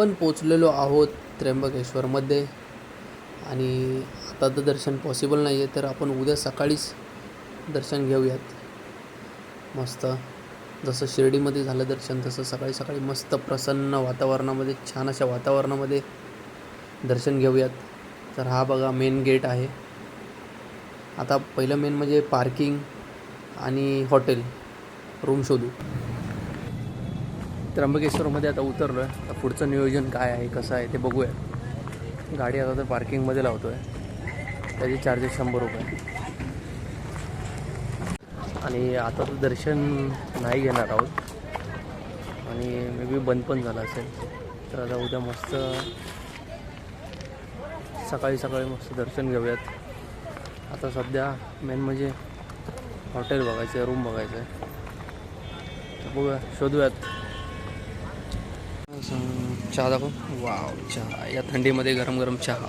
आपण पोचलेलो आहोत त्र्यंबकेश्वरमध्ये. आणि आता तर दर्शन पॉसिबल नाही आहे तर आपण उद्या सकाळीच दर्शन घेऊयात. मस्त. जसं शिर्डीमध्ये झालं दर्शन तसं सकाळी सकाळी मस्त प्रसन्न वातावरणामध्ये छान अशा वातावरणामध्ये दर्शन घेऊयात. तर हा बघा मेन गेट आहे. आता पहिलं मेन म्हणजे पार्किंग आणि हॉटेल रूम शोधू. त्र्यंबकेश्वरमध्ये आता उतरलो आहे आता पुढचं नियोजन काय आहे कसं आहे ते बघूया. गाडी आता तर पार्किंगमध्ये लावतो आहे त्याचे चार्जेस शंभर रुपये. आणि आता तर दर्शन नाही घेणार आहोत. आणि मे बी बंद पण झालं असेल. तर आता उद्या मस्त सकाळी सकाळी मस्त दर्शन घेऊयात. आता सध्या मेन म्हणजे हॉटेल बघायचं आहे रूम बघायचं आहे तर बघूया शोधूयात. चहा दाखव. वाव चहा. या थंडीमध्ये गरम गरम चहा.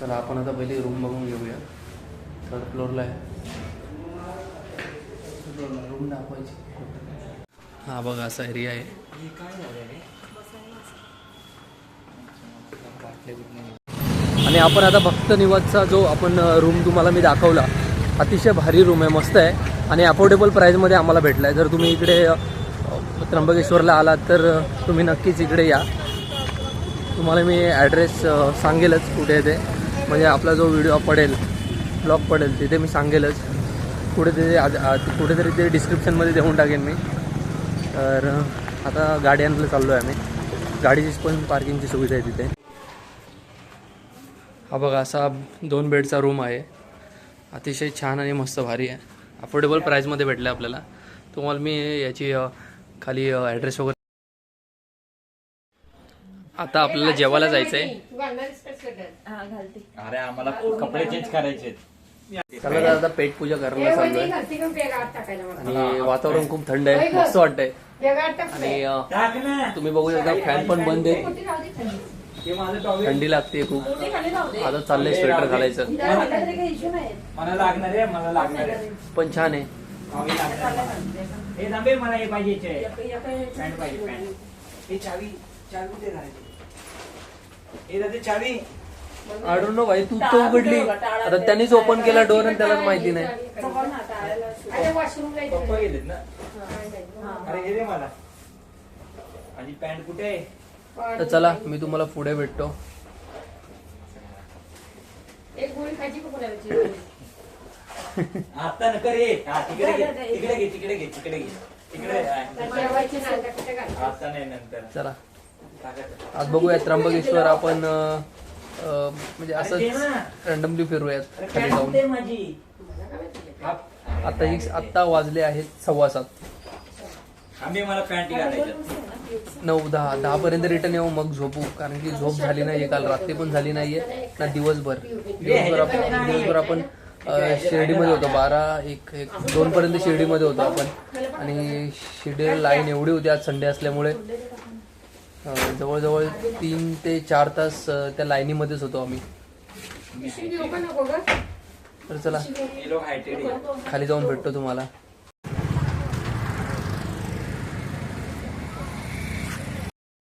चला आपण आता पहिले रूम बघून घेऊया. थर्ड फ्लोअरला आहे. रूम दाखवायची. हा बघा असा एरिया आहे. आणि आपण आता भक्त निवासचा जो आपण रूम तुम्हाला मी दाखवला अतिशय भारी रूम आहे मस्त आहे. आणि अफोर्डेबल प्राईजमध्ये आम्हाला भेटला आहे जर तुम्ही इकडे त्र्यंबकेश्वरला आलात तर तुम्ही नक्कीच इकडे या. तुम्हाला मी ॲड्रेस सांगेलच कुठे ते. म्हणजे आपला जो व्हिडिओ पडेल ब्लॉग पडेल तिथे मी सांगेलच. कुठेतरी कुठेतरी ते डिस्क्रिप्शनमध्ये देऊन टाकेन मी. तर आता गाडी आणायला चाललो आहे आम्ही. गाडीची पण पार्किंगची सुविधा आहे तिथे. हा बघा असा दोन बेडचा रूम आहे. अतिशय छान आणि मस्त भारी आहे. अफोर्डेबल प्राईजमध्ये भेटलं आहे आपल्याला. तुम्हाला मी याची खाली ॲड्रेस वगैरे आता आपल्याला जेवायला जायचं आहे अरे आम्हाला कपडे चेंज करायचे चला आता पेट पूजा करायला चाललोय. आणि वातावरण खूप थंड आहे. मस्त वाटतंय. आणि अ, टाक ना. तुम्ही बघू शकता फॅन पण बंद आहे. थंडी लागते खूप. आता चाललंय स्वेटर घालायचं. मला लागणार आहे. मला लागणार आहे पण छान आहे. हे मला हे पाहिजे पॅन्ट पाहिजे पॅन्ट. हे चावी चावी कुठे घालायची हे दादा चावी. आय डोंट नो भाई तू तो उघडली. आता त्यांनीच ओपन केला डोर आणि त्याला माहिती नाही. पप्पा गेलेत ना? अरे हे दे मला. आणि पॅन्ट कुठे आहे? तर चला मी तुम्हाला पुढे भेटतो. एक गोळी खायची आता नका रे. हा तिकडे घे. तिकडे घे तिकडे घे तिकडे घे. तिकडे आता नाही नंतर. चला. टाकायचं. आज बघूया त्र्यंबकेश्वर आपण अं, अं, म्हणजे असंच. रँडमली फिरूयात अरे खाली जाऊन. माझी. हा. आता आत्ता वाजले आहेत सव्वा सात. आम्ही मला पॅन्ट घालायचं. नऊ दहा दहा पर्यंत रिटर्न येऊ मग झोपू. कारण की झोप झाली नाहीये काल रात्री पण झाली नाहीये. ना दिवसभर. दिवसभर आपण दिवसभर आपण शिर्डीमध्ये होतो. बारा एक एक दोन पर्यंत शिर्डीमध्ये होतो आपण. आणि शिर्डी लाईन एवढी होती आज संडे असल्यामुळे. जवळजवळ तीन ते चार तास त्या लाईनीमध्येच होतो आम्ही. तर चला खाली जाऊन भेटतो तुम्हाला.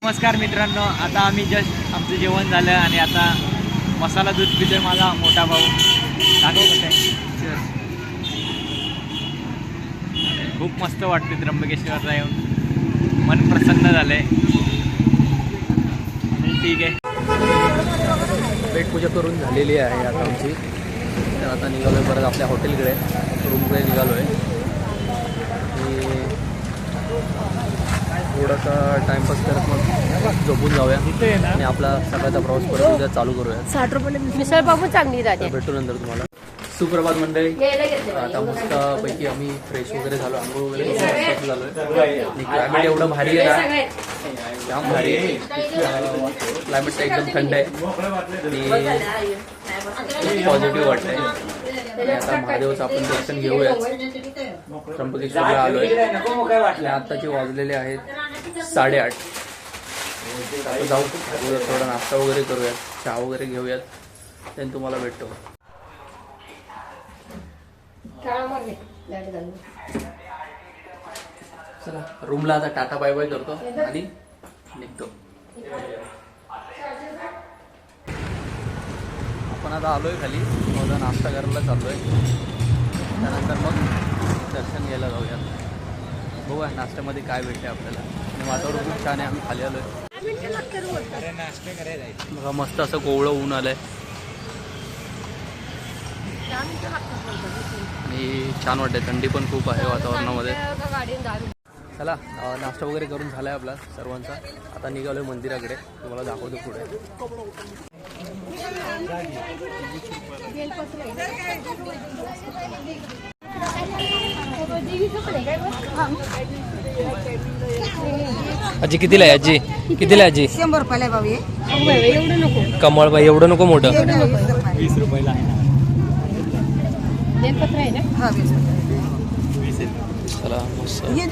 नमस्कार मित्रांनो आता आम्ही जस्ट आमचं जेवण झालं आणि आता मसाला दूध पितोय माझा मोठा भाऊ. दाखव कसं आहे. खूप मस्त वाटते त्र्यंबकेश्वरला येऊन. मन प्रसन्न झालंय. ठीक आहे. पेटपूजा करून झालेली आहे आता आमची. तर आता निघालो आहे परत आपल्या हॉटेलकडे रूमकडे निघालो आहे थोडासा टाइमपास करत मग झोपून जाऊया. आणि आपला सकाळचा प्रवास परत उद्या चालू करूया. साठ रुपये मिसळ चांगली राहते. भेटू नंतर तुम्हाला. सुप्रभात मंडळी. आता मस्त पैकी आम्ही फ्रेश वगैरे झालो. आंघोळ वगैरे झालो आणि क्लायमेट एवढं भारी आहे ना. भारी आहे. क्लायमेट एकदम थंड आहे. आणि पॉझिटिव्ह वाटतंय. आणि आता महादेवाचं आपण दर्शन घेऊया त्र्यंबकेश्वरला आलोय. आणि आत्ताचे वाजलेले आहेत. साडेआठ. जाऊ थोडा नाश्ता वगैरे करूयात. चहा वगैरे घेऊयात. त्याने तुम्हाला भेटतो. चला रूमला आता टाटा बाय बाय करतो आणि निघतो. आपण आता आलोय खाली. थोडा नाश्ता करायला चाललोय. त्यानंतर मग दर्शन घ्यायला जाऊयात. बघूया नाश्त्यामध्ये काय भेटते आपल्याला. आणि वातावरण खूप छान आहे आम्ही खाली आलो आहे बघा मस्त असं कोवळं ऊन आलंय. आणि छान वाटतंय थंडी पण खूप आहे वातावरणामध्ये. चला नाश्ता वगैरे करून झालाय आपला सर्वांचा. आता निघालोय मंदिराकडे. तुम्हाला दाखवतो पुढे. आजी कितीला आहे आजी? कितीला आहे आजी? शंभर रुपयाला आहे भाऊ हे. एवढं नको कमळ बाई एवढं नको मोठं. एवढं वीस रुपयाला. वीस रुपयाला आहे. ना बेलपत्र आहे ना हा वीस रुपये चला मस्त. हे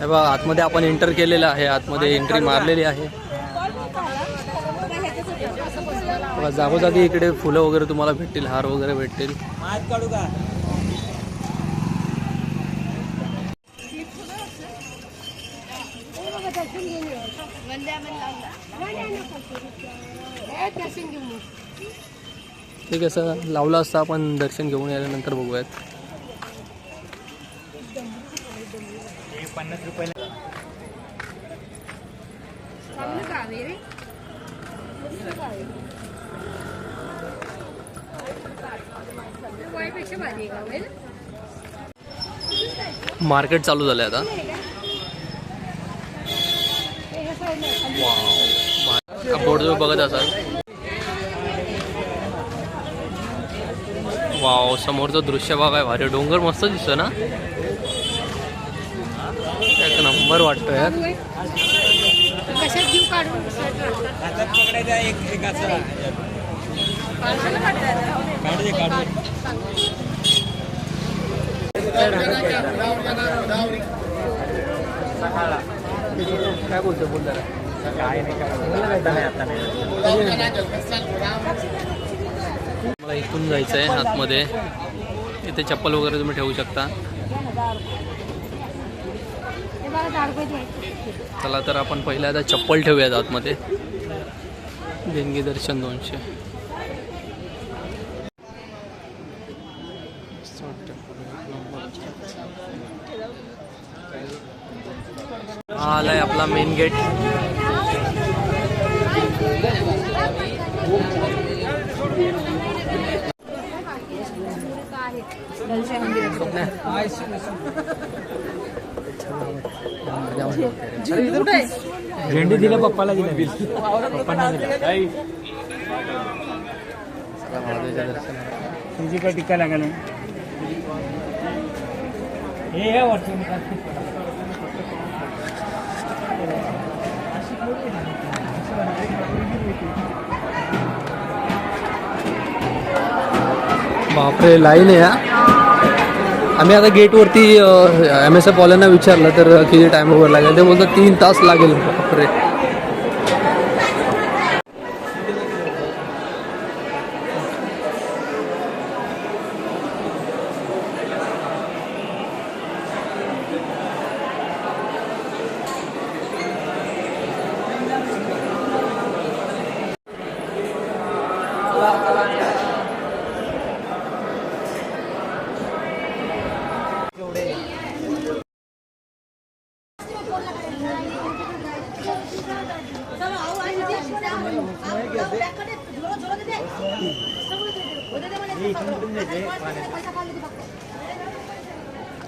हे बघा आतमध्ये आपण एंटर केलेलं आहे. आतमध्ये एंट्री मारलेली आहे. बघा जागोजागी इकडे फुलं वगैरे तुम्हाला भेटतील हार वगैरे भेटतील. ठीक आहे सर. लावलं असतं आपण दर्शन घेऊन यायनंतर बघूयात. हे पन्नास रुपयाला चांगलं का आहे रे वाईपेक्षा भारी आहे का होय ना? मार्केट चालू झालंय आता. हे बोर्ड जो बघत असाल. वाव समोरचं दृश्य बघाय भारी. डोंगर मस्त दिसतो ना? एक नंबर वाटतो यार चालू आहे. कशात जीव काढून स्वेटर आणतात? हातात पकडायचा एक एक असं पावसाला काढतात. काढू दे काढू दे काय बोलतो बोल जरा. काय नाही आता नाही मला इथून जायचं आहे आतमध्ये. इथे चप्पल वगैरे तुम्ही ठेवू शकता. चला तर आपण पहिल्यादा चप्पल ठेवूयात आतमध्ये. देणगी दर्शन दोनशे हा आलाय आपला मेन गेट झेंडू दिला पप्पाला दिला बिल. पप्पांना दिला काय टिका लागेल हे आहे वाटतं बापरे लाईन आहे आम्ही आता गेटवरती एम एस एफ वाल्यांना विचारलं तर किती टाईम वगैरे लागेल? ते बोलतात तीन तास लागेल. बापरे.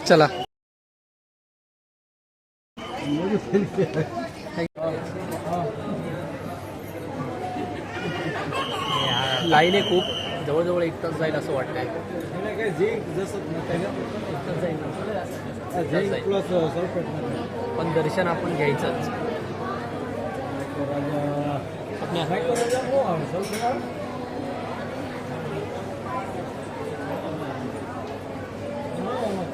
चला. लाईन आहे खूप. जवळजवळ एक तास जाईल असं वाटतंय. पण दर्शन आपण घ्यायचंच.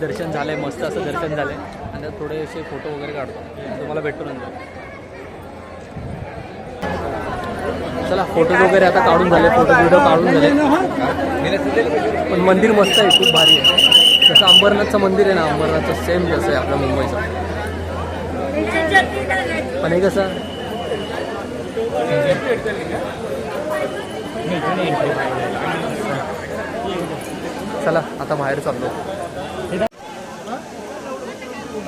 दर्शन झालं दर्शन झालंय मस्त असं दर्शन झालंय. आणि त्यात थोडेसे फोटो वगैरे काढतो. तुम्हाला भेटतो नंतर. चला फोटो वगैरे आता काढून झाले फोटो व्हिडिओ काढून झाले. पण मंदिर मस्त आहे खूप भारी आहे. जसं अंबरनाथचं मंदिर आहे ना अंबरनाथचं सेम जसं आहे आपल्या मुंबईचं. पण हे कसं? चला आता बाहेर चाललो.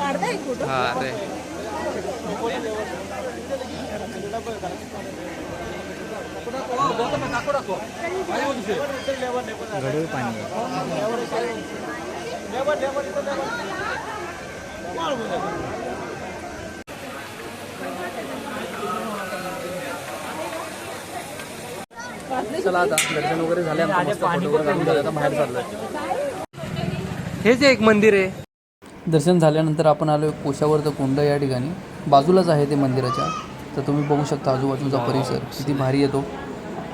हा अरे. गडूळ पाणी. चला आता दर्शन वगैरे झाले आमचं मस्त फोटो वगैरे काढून झाले आता बाहेर चाललोय. हेच एक मंदिर आहे. दर्शन झाल्यानंतर आपण आलो कोशावरचं कुंड या ठिकाणी. बाजूलाच आहे ते मंदिराच्या. तर तुम्ही बघू शकता आजूबाजूचा परिसर किती भारी येतो.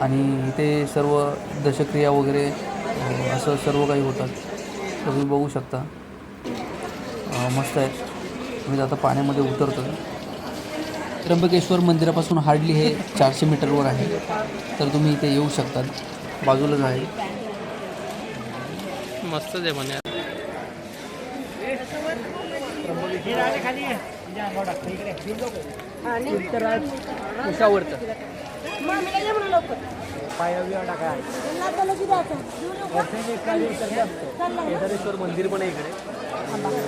आणि इथे सर्व दशक्रिया वगैरे असं सर्व काही होतात. तर तुम्ही बघू शकता. मस्त आहे. मी आता पाण्यामध्ये उतरतो त्र्यंबकेश्वर मंदिरापासून हार्डली हे चारशे मीटरवर आहे. तर तुम्ही इथे येऊ शकता. बाजूलाच आहे. मस्तच आहे म्हणे. उशावरचं केदारेश्वर मंदिर पण आहे इकडे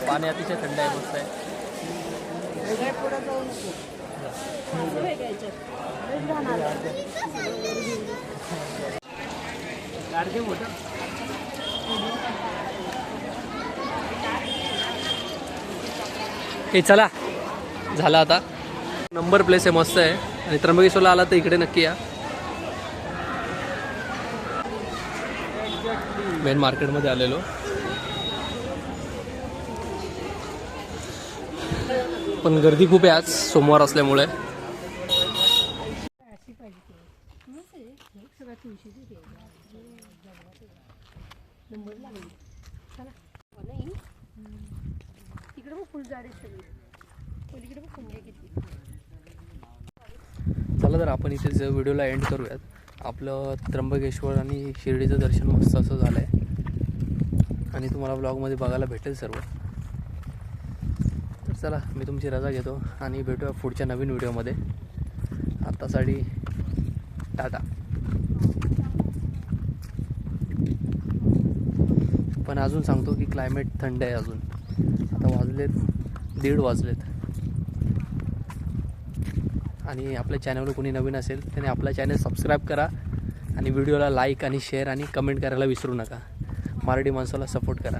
पाणी अतिशय थंड आहे मस्त आहे. हे चला. झालं आता. नंबर प्लेस आहे मस्त आहे. आणि त्र्यंबकेश्वरला आला तर इकडे नक्की या. मेन मार्केटमध्ये आलेलो. पण गर्दी खूप आहे आज सोमवार असल्यामुळे. तिकडे मग फुलझाडे सगळी. पलीकडे मग फुंगे किती. चला तर आपण इथेच व्हिडिओला एंड करूयात. आपलं त्र्यंबकेश्वर आणि शिर्डीचं दर्शन मस्त असं झालं आहे आणि तुम्हाला ब्लॉगमध्ये बघायला भेटेल सर्व. तर चला मी तुमची रजा घेतो आणि भेटूया पुढच्या नवीन व्हिडिओमध्ये. आत्तासाठी टाटा. पण अजून सांगतो की क्लायमेट थंड आहे अजून. आता वाजलेत दीड वाजलेत. आणि आपल्या चॅनलवर कोणी नवीन असेल त्याने आपला चॅनल सबस्क्राईब करा आणि व्हिडिओला लाईक आणि शेअर आणि कमेंट करायला विसरू नका. मराठी माणसाला सपोर्ट करा.